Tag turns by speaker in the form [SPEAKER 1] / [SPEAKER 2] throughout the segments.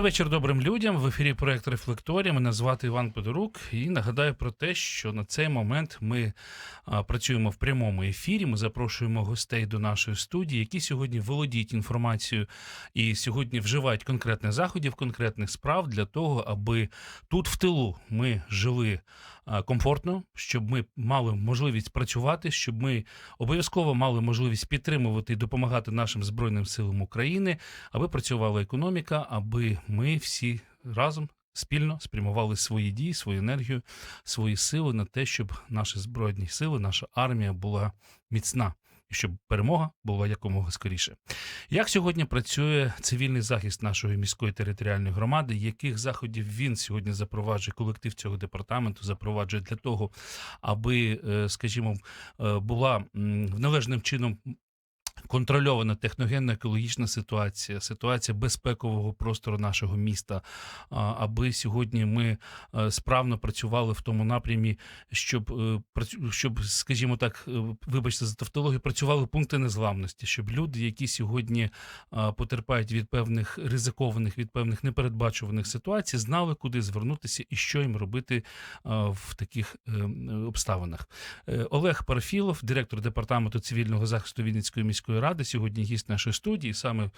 [SPEAKER 1] Вечір добрим людям. В ефірі проект Рефлекторія. Мене звати Іван Подорук. І нагадаю про те, що на цей момент ми працюємо в прямому ефірі. Ми запрошуємо гостей до нашої студії, які сьогодні володіють інформацією і сьогодні вживають конкретних заходів, конкретних справ для того, аби тут в тилу ми жили комфортно, щоб ми мали можливість працювати, щоб ми обов'язково мали можливість підтримувати і допомагати нашим збройним силам України, аби працювала економіка, аби ми всі разом спільно спрямували свої дії, свою енергію, свої сили на те, щоб наші збройні сили, наша армія була міцна. Щоб перемога була якомога скоріше. Як сьогодні працює цивільний захист нашої міської територіальної громади? Яких заходів він сьогодні запроваджує колектив цього департаменту, запроваджує для того, аби, е, скажімо, е, була належним чином контрольована техногенна екологічна ситуація, ситуація безпекового простору нашого міста, аби сьогодні ми е, справно працювали в тому напрямі, щоб, е, щоб скажімо так, е, вибачте за тавтологію, працювали пункти незламності, щоб люди, які сьогодні потерпають від певних ризикованих, від певних непередбачуваних ситуацій, знали, куди звернутися і що їм робити в таких обставинах. Олег Парфілов, директор департаменту цивільного захисту Вінницької міської ради, сьогодні гість нашої студії. Саме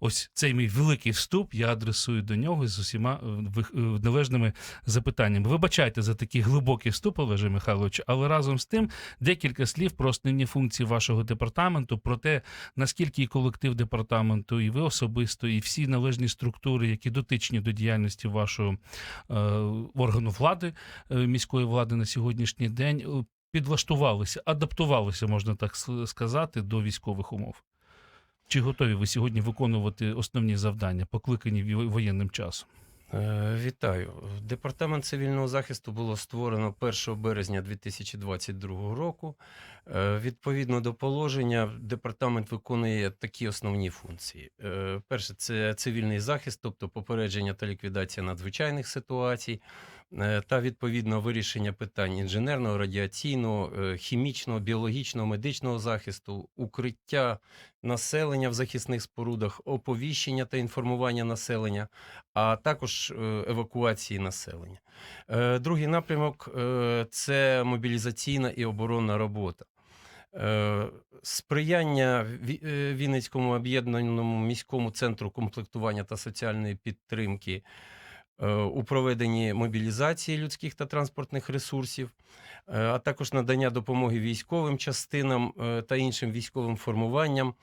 [SPEAKER 1] ось цей мій великий вступ я адресую до нього з усіма е, е, належними запитаннями. Вибачайте за такий глибокий вступ, Олеже Михайлович, але разом з тим декілька слів про основні функції вашого департаменту, про те, наскільки і колектив департаменту, і ви особисто, і всі належні структури, які дотичні до діяльності вашого е, органу влади, міської влади на сьогоднішній день, підлаштувалися, адаптувалися, можна так сказати, до військових умов. Чи готові ви сьогодні виконувати основні завдання, покликані воєнним часом?
[SPEAKER 2] Е, Вітаю. Департамент цивільного захисту було створено 1 березня 2022 року. Е, Відповідно до положення, департамент виконує такі основні функції. Е, Перше, це цивільний захист, тобто попередження та ліквідація надзвичайних ситуацій, е, та відповідно вирішення питань інженерного, радіаційного, хімічного, біологічного, медичного захисту, укриття населення в захисних спорудах, оповіщення та інформування населення а також евакуації населення. Другий напрямок це мобілізаційна і оборонна робота. Е, Сприяння е, Вінницькому об'єднаному міському центру комплектування та соціальної підтримки е, у проведенні мобілізації людських та транспортних ресурсів, а також надання допомоги військовим частинам та іншим військовим формуванням,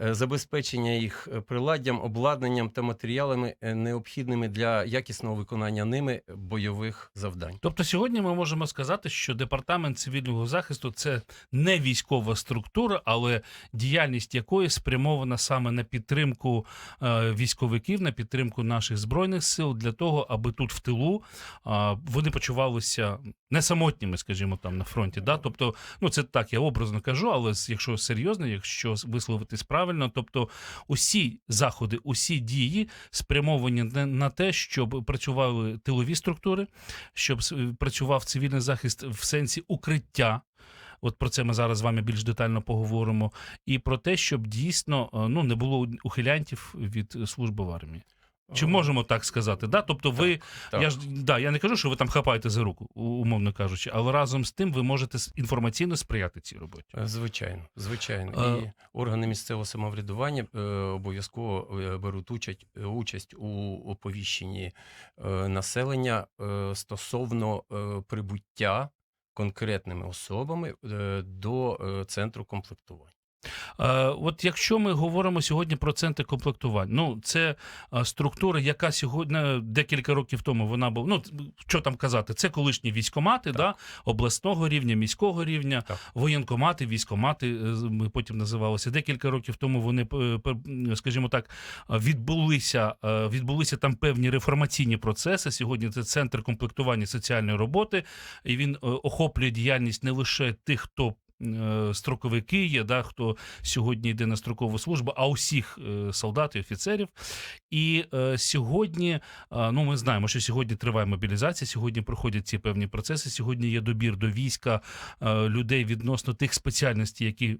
[SPEAKER 2] забезпечення їх е, приладдям, обладнанням та матеріалами, е, необхідними для якісного виконання ними бойових завдань.
[SPEAKER 1] Тобто сьогодні ми можемо сказати, що департамент цивільного захисту це не військова структура, але діяльність якої спрямована саме на підтримку е, військовиків, на підтримку наших збройних сил для того, аби тут в тилу вони почувалися не самотніми, скажімо, там на фронті. Да? Тобто, ну це так, я образно кажу, але якщо серйозно, якщо висловитись правильно, тобто усі заходи, усі дії спрямовані на, те, щоб працювали тилові структури, щоб працював цивільний захист в сенсі укриття. От про це ми зараз з вами більш детально поговоримо. І про те, щоб дійсно е, ну, не було ухилянтів від служби в армії. Чи можемо так сказати? Да? Тобто, ви
[SPEAKER 2] Так.
[SPEAKER 1] я ж да, я не кажу, що ви там хапаєте за руку, умовно кажучи, але разом з тим ви можете інформаційно сприяти цій роботі.
[SPEAKER 2] Е, Звичайно, звичайно.
[SPEAKER 1] Е,
[SPEAKER 2] І органи місцевого самоврядування е, обов'язково е, беруть участь, участь у оповіщенні е, населення е, стосовно е, прибуття конкретними особами е, до е, центру комплектування.
[SPEAKER 1] Е, от якщо ми говоримо сьогодні про центри комплектування, ну це е, структура, яка сьогодні декілька років тому вона була. Ну що там казати, це колишні військомати, да, обласного рівня, міського рівня,
[SPEAKER 2] Так.
[SPEAKER 1] воєнкомати, військомати. е, Ми потім називалися. Декілька років тому вони, скажімо так, відбулися, відбулися там певні реформаційні процеси. Сьогодні це центр комплектування соціальної роботи, і він охоплює діяльність не лише тих, хто строковики є, да, хто сьогодні йде на строкову службу, а усіх е, солдат і офіцерів. І е, сьогодні, е, ну ми знаємо, що сьогодні триває мобілізація, сьогодні проходять ці певні процеси. Сьогодні є добір до війська е, людей відносно тих спеціальностей, які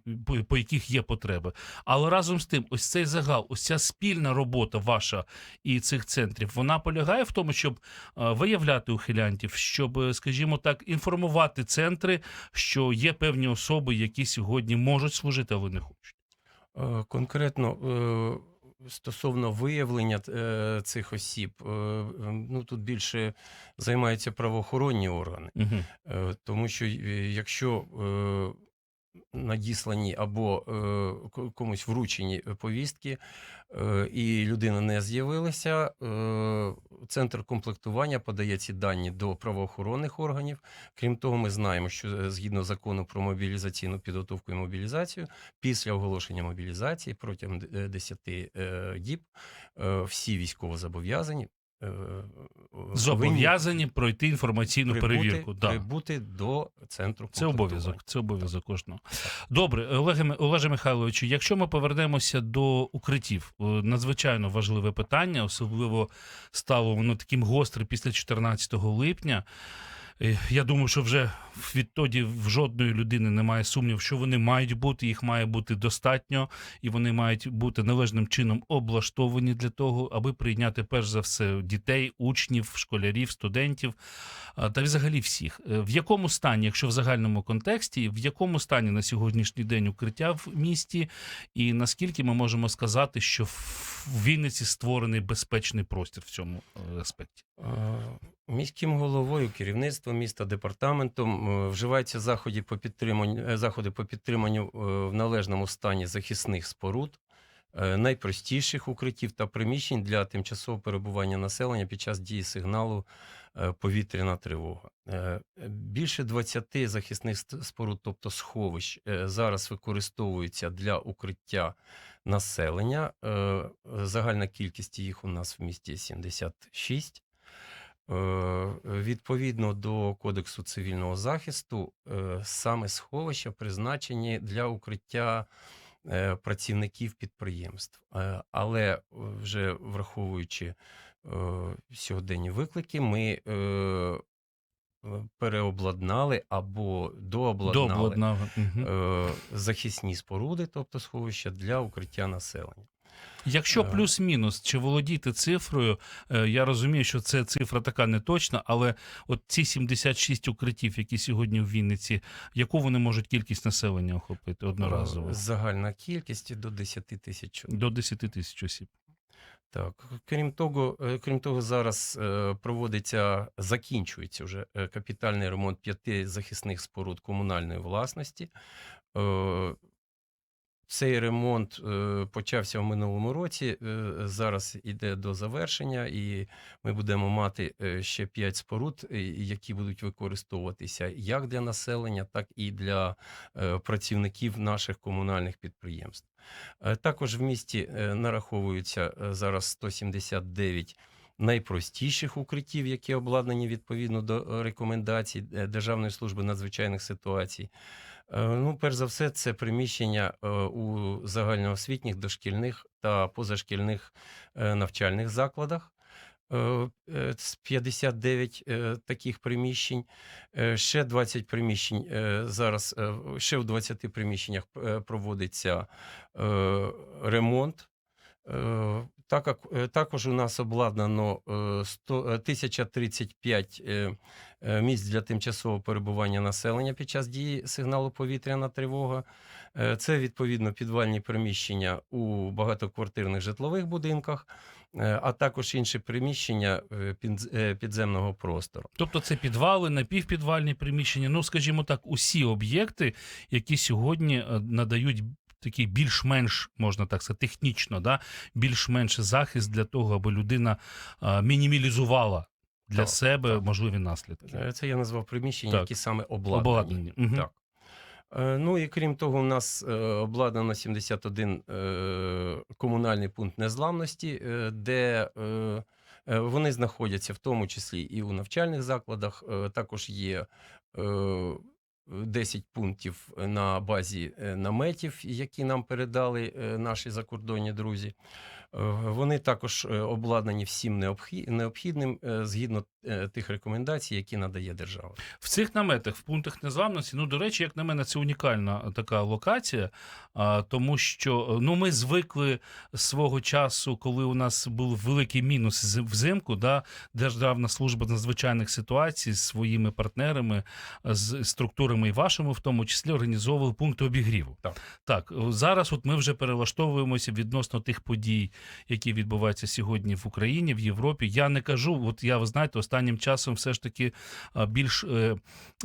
[SPEAKER 1] по, яких є потреби. Але разом з тим, ось цей загал, ось ця спільна робота ваша і цих центрів, вона полягає в тому, щоб е, виявляти ухилянтів, щоб, е, скажімо так, інформувати центри, що є певні особи, які сьогодні можуть служити, але не хочуть.
[SPEAKER 2] Е, Конкретно е, стосовно виявлення е, цих осіб, е, ну тут більше займаються правоохоронні органи,
[SPEAKER 1] Угу.
[SPEAKER 2] Тому що якщо надіслані або е, комусь вручені повістки, е, і людина не з'явилася, е, центр комплектування подає ці дані до правоохоронних органів. Крім того, ми знаємо, що е, згідно закону про мобілізаційну підготовку і мобілізацію, після оголошення мобілізації протягом д- е, 10 е, діб е, всі військовозобов'язані
[SPEAKER 1] Зобов'язані пройти інформаційну
[SPEAKER 2] прибути,
[SPEAKER 1] перевірку. Да.
[SPEAKER 2] прибути до центру
[SPEAKER 1] Це обов'язок. Це обов'язок кожного. Добре, Олеге, Олеже Михайловичу, якщо ми повернемося до укриттів, е, надзвичайно важливе питання, особливо стало воно таким гострим після 14 липня. Я думаю, що вже відтоді в жодної людини немає сумнів, що вони мають бути, їх має бути достатньо, і вони мають бути належним чином облаштовані для того, аби прийняти перш за все дітей, учнів, школярів, студентів та взагалі всіх. Е, В якому стані, якщо в загальному контексті, в якому стані на сьогоднішній день укриття в місті, і наскільки ми можемо сказати, що в Вінниці створений безпечний простір в цьому е, аспекті?
[SPEAKER 2] Е, Міським головою, керівництвом міста, департаментом е, вживаються заходи по підтриманню, е, заходи по підтриманню е, в належному стані захисних споруд, е, найпростіших укриттів та приміщень для тимчасового перебування населення під час дії сигналу е, повітряна тривога. Е, Більше 20 захисних споруд, тобто сховищ, е, зараз використовуються для укриття населення. Е, Загальна кількість їх у нас в місті 76. Е, Відповідно до Кодексу цивільного захисту, е, саме сховища призначені для укриття е, працівників підприємств. Але вже враховуючи сьогоденні виклики, ми переобладнали або дообладнали захисні споруди, тобто сховища для укриття населення.
[SPEAKER 1] Якщо
[SPEAKER 2] Е.
[SPEAKER 1] плюс-мінус, чи володіти цифрою, е, я розумію, що це цифра така не точна, але от ці 76 укриттів, які сьогодні в Вінниці, яку вони можуть кількість населення охопити одноразово?
[SPEAKER 2] Е, Загальна кількість до 10 тисяч.
[SPEAKER 1] До 10 тисяч осіб.
[SPEAKER 2] Так, крім того, крім того, зараз проводиться, закінчується вже капітальний ремонт п'яти захисних споруд комунальної власності. Цей ремонт е, почався в минулому році. е, Зараз іде до завершення, і ми будемо мати е, ще п'ять споруд, які будуть використовуватися як для населення, так і для працівників наших комунальних підприємств. Також в місті нараховуються зараз 179 найпростіших укриттів, які обладнані відповідно до рекомендацій Державної служби надзвичайних ситуацій. Е, Ну, перш за все, це приміщення е, у загальноосвітніх, дошкільних та позашкільних е, навчальних закладах. Е, е, з 59 е, таких приміщень. Ще 20 приміщень зараз, ще в 20 приміщеннях проводиться ремонт. Так е, також у нас обладнано е, 100, е, 1035 е, е, місць для тимчасового перебування населення під час дії сигналу повітряна тривога. Це відповідно підвальні приміщення у багатоквартирних житлових будинках, а також інші приміщення під- підземного простору.
[SPEAKER 1] Тобто це підвали, напівпідвальні приміщення, ну, скажімо так, усі об'єкти, які сьогодні надають такий більш-менш, можна так сказати, технічно, да, більш-менш захист для того, аби людина а, мінімалізувала для
[SPEAKER 2] Так,
[SPEAKER 1] себе
[SPEAKER 2] так.
[SPEAKER 1] можливі наслідки.
[SPEAKER 2] Е, Це я назвав приміщення,
[SPEAKER 1] Так.
[SPEAKER 2] які саме обладнані.
[SPEAKER 1] Обладнані. Мгм.
[SPEAKER 2] Так. Е, Ну і крім того, у нас е, обладнано 71 е, комунальний пункт незламності, де вони знаходяться в тому числі і у навчальних закладах. Також є 10 пунктів на базі е, наметів, які нам передали е, наші закордонні друзі. Е, Вони також е, обладнані всім необхі- необхідним е, згідно е, тих рекомендацій, які надає держава.
[SPEAKER 1] В цих наметах, в пунктах незламності, ну, до речі, як на мене, це унікальна така локація, а, тому що ну, ми звикли свого часу, коли у нас був великий мінус взимку, да, Державна служба з надзвичайних ситуацій з своїми партнерами, з структурами і вашими, в тому числі, організовували пункти обігріву.
[SPEAKER 2] Так.
[SPEAKER 1] так, зараз от ми вже перелаштовуємося відносно тих подій, які відбуваються сьогодні в Україні, в Європі. Я не кажу, от я ви знаєте, останнім часом все ж таки більш е,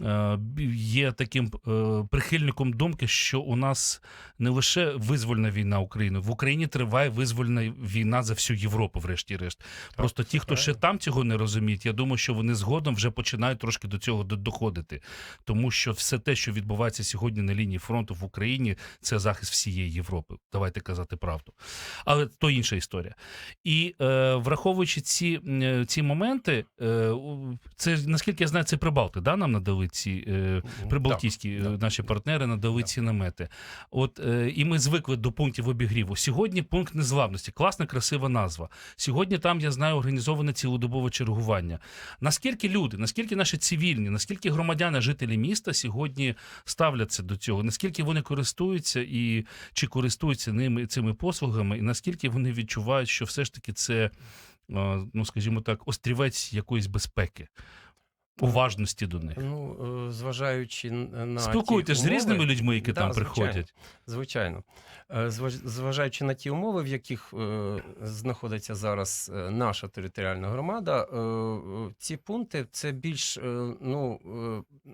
[SPEAKER 1] е, є таким е, прихильником думки, що у нас не лише визвольна війна України, в Україні триває визвольна війна за всю Європу, врешті-решт. Просто ті, хто ще там цього не розуміють, я думаю, що вони згодом вже починають трошки до цього доходити. Тому що все те, що відбувається сьогодні на лінії фронту в Україні, це захист всієї Європи. Давайте казати правду. Але то інша історія. І е, враховуючи ці, е, ці моменти, е, це наскільки я знаю, це Прибалти, да, нам надали ці е, прибалтійські
[SPEAKER 2] Так,
[SPEAKER 1] е,
[SPEAKER 2] так.
[SPEAKER 1] наші партнери надали
[SPEAKER 2] Так.
[SPEAKER 1] ці намети. От е, і ми звикли до пунктів обігріву. Сьогодні пункт незламності. Класна, красива назва. Сьогодні там я знаю організоване цілодобове чергування. Наскільки люди, наскільки наші цивільні, наскільки громадяни, жителі міста сьогодні ставляться до цього? Наскільки вони користуються і чи користуються ними цими послугами, і наскільки вони відчувають, що все ж таки це, ну скажімо так, острівець якоїсь безпеки, уважності до них?
[SPEAKER 2] Ну, е, зважаючи на
[SPEAKER 1] Спілкуйтесь з різними людьми, які
[SPEAKER 2] Да,
[SPEAKER 1] там приходять.
[SPEAKER 2] Звичайно. Е, Зважаючи на ті умови, в яких е, знаходиться зараз е, наша територіальна громада, е, е, ці пункти це більш е, ну, е,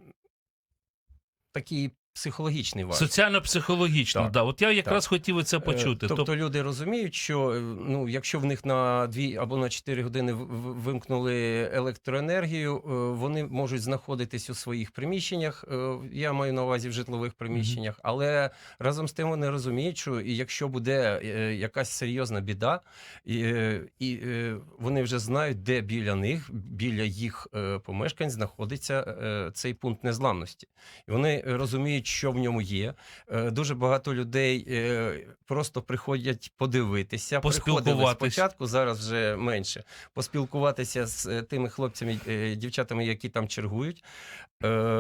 [SPEAKER 2] такий психологічний важіль.
[SPEAKER 1] Соціально-психологічно,
[SPEAKER 2] Так,
[SPEAKER 1] да. От я якраз хотів це
[SPEAKER 2] Е,
[SPEAKER 1] почути.
[SPEAKER 2] Тобто
[SPEAKER 1] Тоб-
[SPEAKER 2] люди розуміють, що е, ну, якщо в них на 2 або на 4 години вимкнули електроенергію, е, вони можуть знаходитись у своїх приміщеннях. Я маю на увазі в житлових приміщеннях, але разом з тим вони розуміють, що якщо буде якась серйозна біда, і, і вони вже знають, де біля них, біля їх помешкань знаходиться цей пункт незламності. І вони розуміють, що в ньому є. Е, Дуже багато людей е, просто приходять подивитися, приходили спочатку, зараз вже менше. Поспілкуватися з е, тими хлопцями, дівчатами, які там чергують.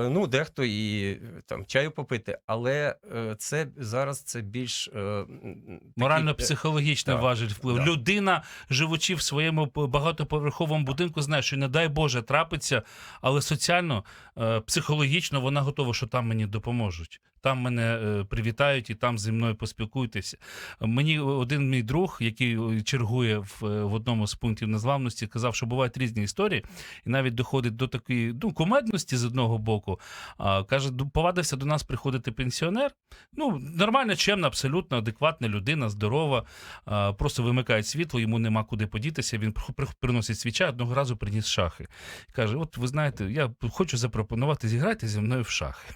[SPEAKER 2] Ну, дехто і там чаю попити, але це зараз це більш м, такий,
[SPEAKER 1] Морально-психологічний
[SPEAKER 2] так,
[SPEAKER 1] важель вплив.
[SPEAKER 2] так.
[SPEAKER 1] Людина, живучи в своєму багатоповерховому будинку, знає, що не дай Боже трапиться, але соціально, психологічно вона готова, що там мені допоможуть. Там мене е, привітають і там зі мною поспілкуйтеся. Мені один мій друг, який е, чергує в, е, в одному з пунктів незламності, казав, що бувають різні історії, і навіть доходить до такої ну, кумедності з одного боку. А, каже, «Ду- повадився до нас приходити пенсіонер. Ну, нормальна, чемна, абсолютно адекватна людина, здорова. А, просто вимикають світло, йому нема куди подітися. Він при- при- приносить свіча, одного разу приніс шахи. Каже: От ви знаєте, я хочу запропонувати зіграти зі мною в шахи.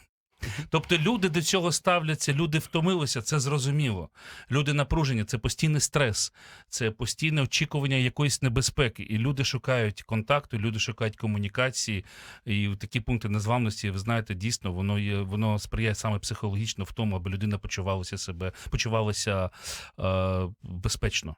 [SPEAKER 1] Тобто люди до цього ставляться, люди втомилися, це зрозуміло. Люди напружені, це постійний стрес, це постійне очікування якоїсь небезпеки. І люди шукають контакту, люди шукають комунікації. І такі пункти незламності, ви знаєте, дійсно воно є, воно сприяє саме психологічно в тому, аби людина почувалася себе, почувалася е, безпечно.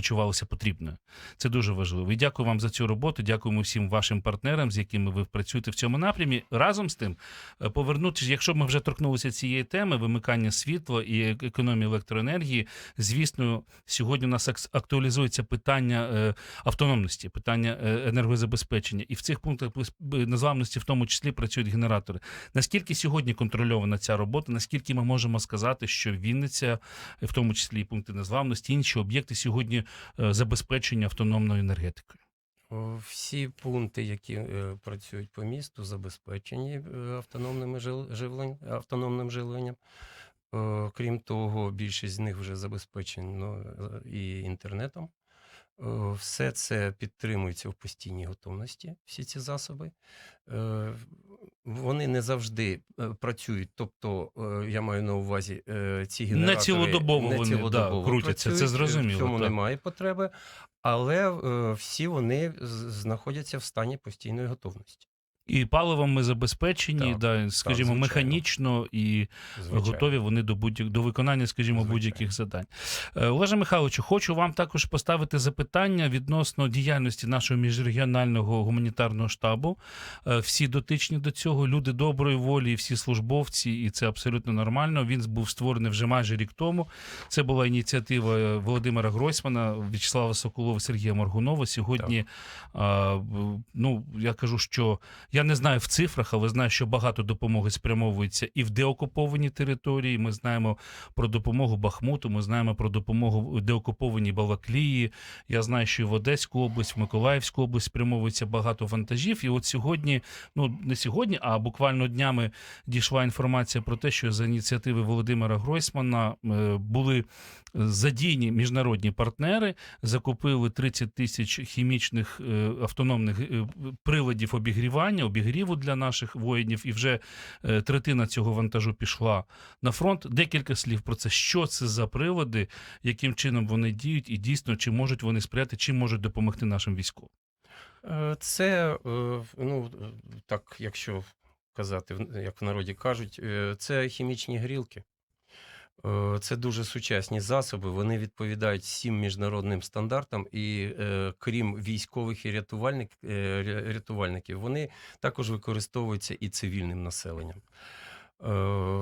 [SPEAKER 1] Почувалися потрібною. Це дуже важливо. І дякую вам за цю роботу. Дякуємо всім вашим партнерам, з якими ви працюєте в цьому напрямі. Разом з тим, е, повернутися, якщо ми вже торкнулися цієї теми, вимикання світла і е- економії електроенергії, звісно, сьогодні у нас ак- актуалізується питання е, автономності, питання енергозабезпечення. І в цих пунктах незламності, в тому числі, працюють генератори. Наскільки сьогодні контрольована ця робота? Наскільки ми можемо сказати, що Вінниця, в тому числі і пункти незламності, інші об'єкти сьогодні е, забезпечені автономною енергетикою?
[SPEAKER 2] Всі пункти, які е, працюють по місту, забезпечені е, автономними жил- автономним живленням. Крім того, більшість з них вже забезпечено і інтернетом. Все це підтримується в постійній готовності, всі ці засоби. Вони не завжди е, працюють, тобто е, я маю на увазі е, ці генератори
[SPEAKER 1] цілодобово
[SPEAKER 2] не
[SPEAKER 1] вони, да, крутяться, це зрозуміло,
[SPEAKER 2] В цьому
[SPEAKER 1] так.
[SPEAKER 2] немає потреби, але всі вони знаходяться в стані постійної готовності.
[SPEAKER 1] І паливом ми забезпечені,
[SPEAKER 2] Так,
[SPEAKER 1] да, скажімо,
[SPEAKER 2] звичайно.
[SPEAKER 1] механічно і
[SPEAKER 2] Звичайно.
[SPEAKER 1] готові вони до будь до виконання, скажімо, будь-яких завдань. Е, Олеже Михайловичу, хочу вам також поставити запитання відносно діяльності нашого міжрегіонального гуманітарного штабу. Е, Всі дотичні до цього, люди доброї волі, всі службовці, і це абсолютно нормально. Він був створений вже майже рік тому. Це була ініціатива е, Володимира Гройсмана, В'ячеслава Соколова, Сергія Моргунова. Сьогодні, в- ну я кажу, що я не знаю в цифрах, але знаю, що багато допомоги спрямовується і в деокуповані території. Ми знаємо про допомогу Бахмуту. Ми знаємо про допомогу деокупованій Балаклії. Я знаю, що і в Одеську область, в Миколаївську область спрямовується багато вантажів. І от сьогодні, ну не сьогодні, а буквально днями дійшла інформація про те, що за ініціативи Володимира Гройсмана е, були задіяні міжнародні партнери, закупили 30 тисяч хімічних е, автономних е, приладів обігрівання, обігріву для наших воїнів, і вже е, третина цього вантажу пішла на фронт. Декілька слів про це. Що це за прилади, яким чином вони діють, і дійсно чи можуть вони сприяти, чим можуть допомогти нашим військовим.
[SPEAKER 2] Е, Це, е, ну, так, якщо казати, як в народі кажуть, це хімічні грілки. Е, Це дуже сучасні засоби. Вони відповідають всім міжнародним стандартам, і е, крім військових і рятувальник, е, рятувальників, вони також використовуються і цивільним населенням. Е,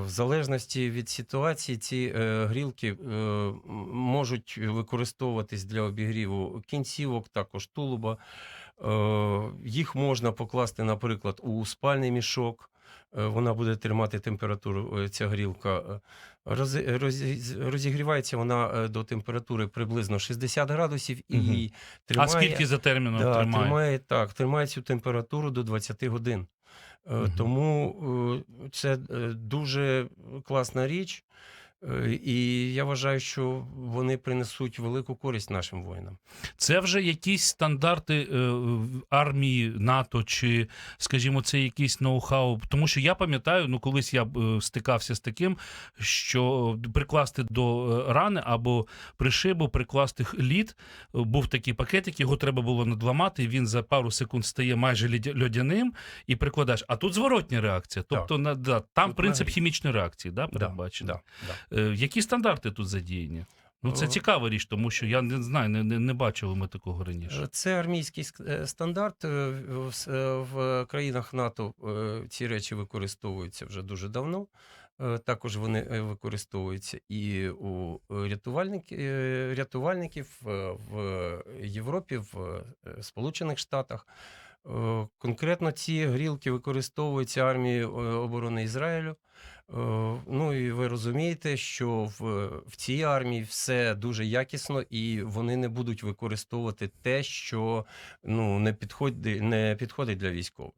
[SPEAKER 2] В залежності від ситуації, ці е, грілки е, можуть використовуватись для обігріву кінцівок, також тулуба. Е, Їх можна покласти, наприклад, у спальний мішок. Е, Вона буде тримати температуру, е, ця горілка Е, Розігрівається вона до температури приблизно 60 градусів і
[SPEAKER 1] угу.
[SPEAKER 2] тримає,
[SPEAKER 1] а скільки за терміном
[SPEAKER 2] да,
[SPEAKER 1] тримає?
[SPEAKER 2] тримає, так, тримає цю температуру до 20 годин.
[SPEAKER 1] Угу.
[SPEAKER 2] Тому це дуже класна річ. Е, І я вважаю, що вони принесуть велику користь нашим воїнам.
[SPEAKER 1] Це вже якісь стандарти е, армії НАТО, чи, скажімо, це якийсь ноу-хау. Тому що я пам'ятаю, ну колись я е, стикався з таким, що прикласти до рани або пришибу, прикласти лід. Був такий пакетик, його треба було надламати. Він за пару секунд стає майже льодяним і прикладаєш. А тут зворотня реакція. Тобто, на, да, там
[SPEAKER 2] Тут
[SPEAKER 1] принцип
[SPEAKER 2] навіть.
[SPEAKER 1] хімічної реакції, да,
[SPEAKER 2] Да,
[SPEAKER 1] передбачений.
[SPEAKER 2] да, да.
[SPEAKER 1] Е, Які стандарти тут задіяні? Ну, це
[SPEAKER 2] О.
[SPEAKER 1] цікава річ, тому що я не знаю, не, не, не бачили ми такого раніше.
[SPEAKER 2] Е, Це армійський е, стандарт. е, в- е, В країнах НАТО е, ці речі використовуються вже дуже давно. Е, Також вони е, використовуються і у рятувальник, е, рятувальників е, в Європі, в е, Сполучених Штатах. Е, Конкретно ці грілки використовуються армією е, оборони Ізраїлю. Е, Ну і ви розумієте, що в, в цій армії все дуже якісно, і вони не будуть використовувати те, що ну, не, підходить, не підходить для військових.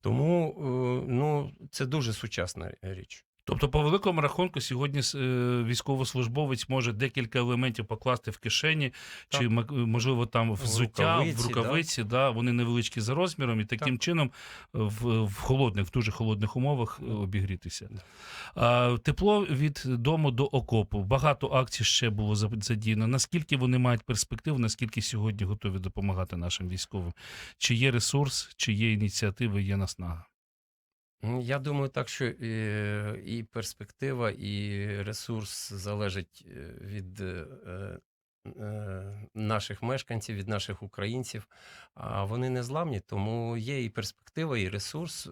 [SPEAKER 2] Тому е, ну, це дуже сучасна річ.
[SPEAKER 1] Тобто, по великому рахунку, сьогодні е, військовослужбовець може декілька елементів покласти в кишені, чи
[SPEAKER 2] Так.
[SPEAKER 1] м- можливо там взуття, в
[SPEAKER 2] рукавиці,
[SPEAKER 1] рукавиці, да. вони невеличкі за розміром, і таким чином в, в холодних, в дуже холодних умовах е, обігрітися. А, тепло від дому до окопу. Багато акцій ще було задіяно. Наскільки вони мають перспективу, наскільки сьогодні готові допомагати нашим військовим? Чи є ресурс, чи є ініціативи, є наснага?
[SPEAKER 2] Я думаю, так, що е, і перспектива, і ресурс залежать е, від е, наших мешканців, від наших українців. А вони не зламні, тому є і перспектива, і ресурс. Е,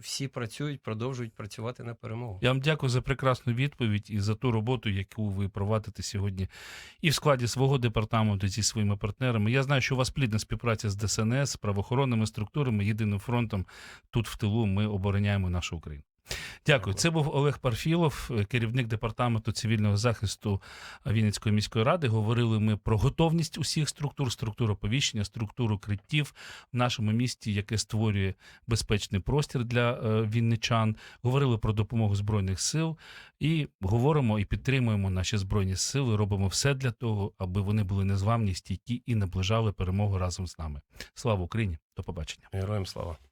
[SPEAKER 2] Всі працюють, продовжують працювати на перемогу.
[SPEAKER 1] Я вам дякую за прекрасну відповідь і за ту роботу, яку ви провадите сьогодні і в складі свого департаменту зі своїми партнерами. Я знаю, що у вас плідна співпраця з ДСНС, правоохоронними структурами, єдиним фронтом. Тут в тилу ми обороняємо нашу Україну. Дякую. Це був Олег Парфілов, керівник департаменту цивільного захисту Вінницької міської ради. Говорили ми про готовність усіх структур, структуру оповіщення, структуру криттів в нашому місті, яке створює безпечний простір для е, вінничан. Говорили про допомогу збройних сил і говоримо і підтримуємо наші збройні сили. Робимо все для того, аби вони були незламні, стійкі і наближали перемогу разом з нами. Слава Україні! До побачення.
[SPEAKER 2] Героям слава!